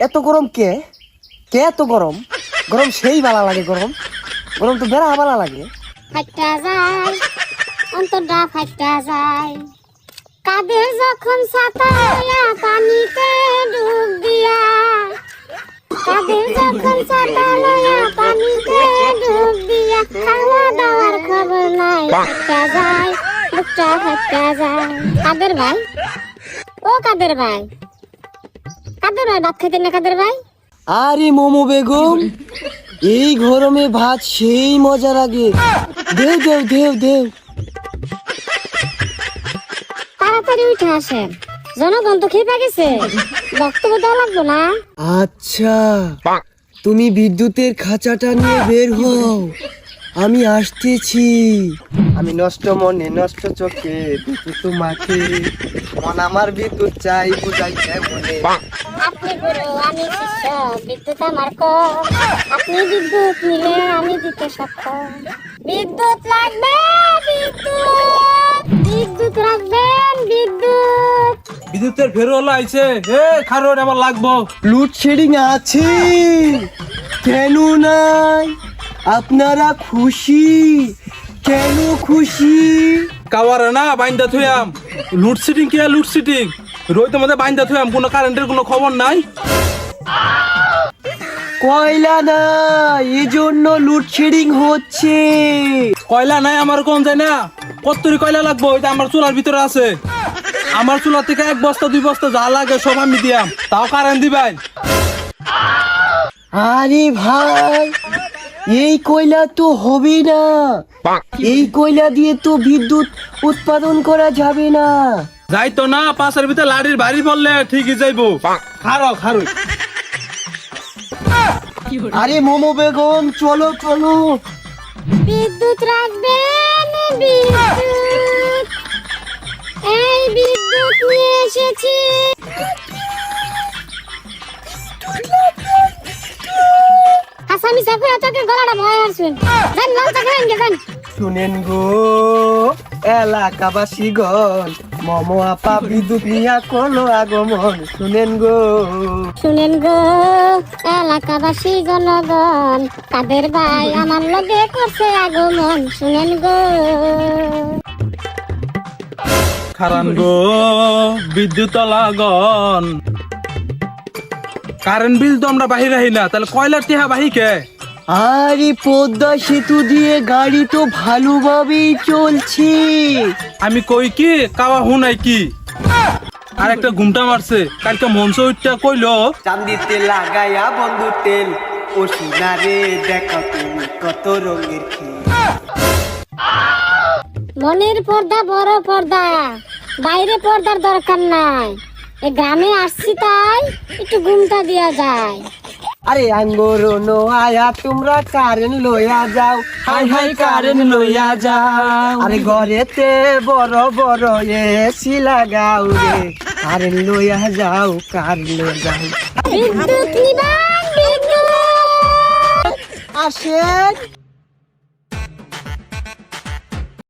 এত গরম কে? কে এত গরম? গরম সেই ভালো লাগে গরম। গরম তো বেড়া ভালো লাগে। ফাইটা যায়, অন্তরটা যায়। কাদের যখন ছাতা লইয়া পানিতে ডুব দিয়া কাদের যখন ছাতা লইয়া পানিতে ডুব দিয়া, খাওয়া দাওয়ার খবর নাই ফাইটা যায়, বুকটা ফাইটা যায়। কাদের ভাই? ও কাদের ভাই? কাদের ভাই ভাত না ভাই? আরে মোমো বেগম এই গরমে ভাত সেই মজা লাগে দেও দেও দেও দেও। তাড়াতাড়ি উঠে আসেন। জনগণ তো খেপে গেছে বক্তব্য দেওয়া লাগবো না? আচ্ছা তুমি বিদ্যুতের খাঁচাটা নিয়ে বের হও। আমি আসতেছি। আমি নষ্ট মনে নষ্ট চোখে দেখি তোমাকে। মন আমার বিদ্যুৎ চাই বুঝাই মনে। আপনি গুরু আমি শিষ্য বিদ্যুৎ আমার আপনি বিদ্যুৎ নিলে আমি দিতে সক্ষম। বিদ্যুৎ লাগবে বিদ্যুৎ। বিদ্যুৎ রাখবেন বিদ্যুৎ। বিদ্যুতের ফেরওয়ালা আইছে। এ খারোর আমার লাগবো। লোডশেডিং আছে। কেন নাই। আপনারা খুশি? কেন খুশি? কাওয়ারে না বাইন্দা থুয়াম লুডসিটিং কি লুডসিটিং রই তোমাদের বাইন্দা থুয়াম কোনো কারেন্টের কোনো খবর নাই। কয়লা না এজন্য লোডশেডিং হচ্ছে। কয়লা নাই আমার কোন যায় না কত্তরি কয়লা লাগবো? ওইটা আমার চুলার ভিতরে আছে। আমার চুলা থেকে এক বস্তা দুই বস্তা যা লাগে সব আমি দিয়াম। তাও কারেন্ট দিবেন আরে ভাই এই কয়লা তো হবে না। এই কয়লা দিয়ে তো বিদ্যুৎ উৎপাদন করা যাবে না। যাই তো না পাশের ভিতরে লাড়ির বাড়ি পড়লে ঠিকই যাইবো। খারো খারো আরে মোমো বেগম চলো চলো। বিদ্যুৎ রাখবেন বিদ্যুৎ। এই বিদ্যুৎ নিয়ে এসেছি। হাসামি সাফে আতাকে গলাটা ভয় আসবেন যান লাল চা খান যান। শুনেন গো এলাকাবাসী গণ মম আপা বিদ্যুৎ নিয়া কোনো আগমন। শুনেন গো। শুনেন গো এলাকাবাসী জনগণ কাদের ভাই আমার লগে করছে আগমন? শুনেন গো। খারান গো বিদ্যুৎ লাগন। কারেন্ট বিল তো আমরা বাহির আহি না তাহলে কয়লার টিহা বাহি কে? আরে পদ্মা সেতু দিয়ে গাড়ি তো ভালোভাবেই চলছে। আমি কই কি কাওয়া হুনাই কি? আর একটা ঘুমটা মারছে কালকে মঞ্চ উঠটা কইলো। চান্দিতে লাগায়া বন্ধু তেল ও সিনারে দেখো তুমি কত রঙের কি মনের পর্দা বড় পর্দা বাইরে পর্দার দরকার নাই। গ্রামে আসছি তাই একটু ঘুমটা দেওয়া যায় আরে আঙ্গুর নো আয়া তোমরা কারেন্ট লইয়া যাও। হাই হাই কারেন্ট লইয়া যাও। আরে ঘরেতে বড় বড় এসি লাগাও রে। কারেন্ট লইয়া যাও কারেন্ট লইয়া যাও। বিদ্যুৎ নিবান বিদ্যুৎ। আসেন।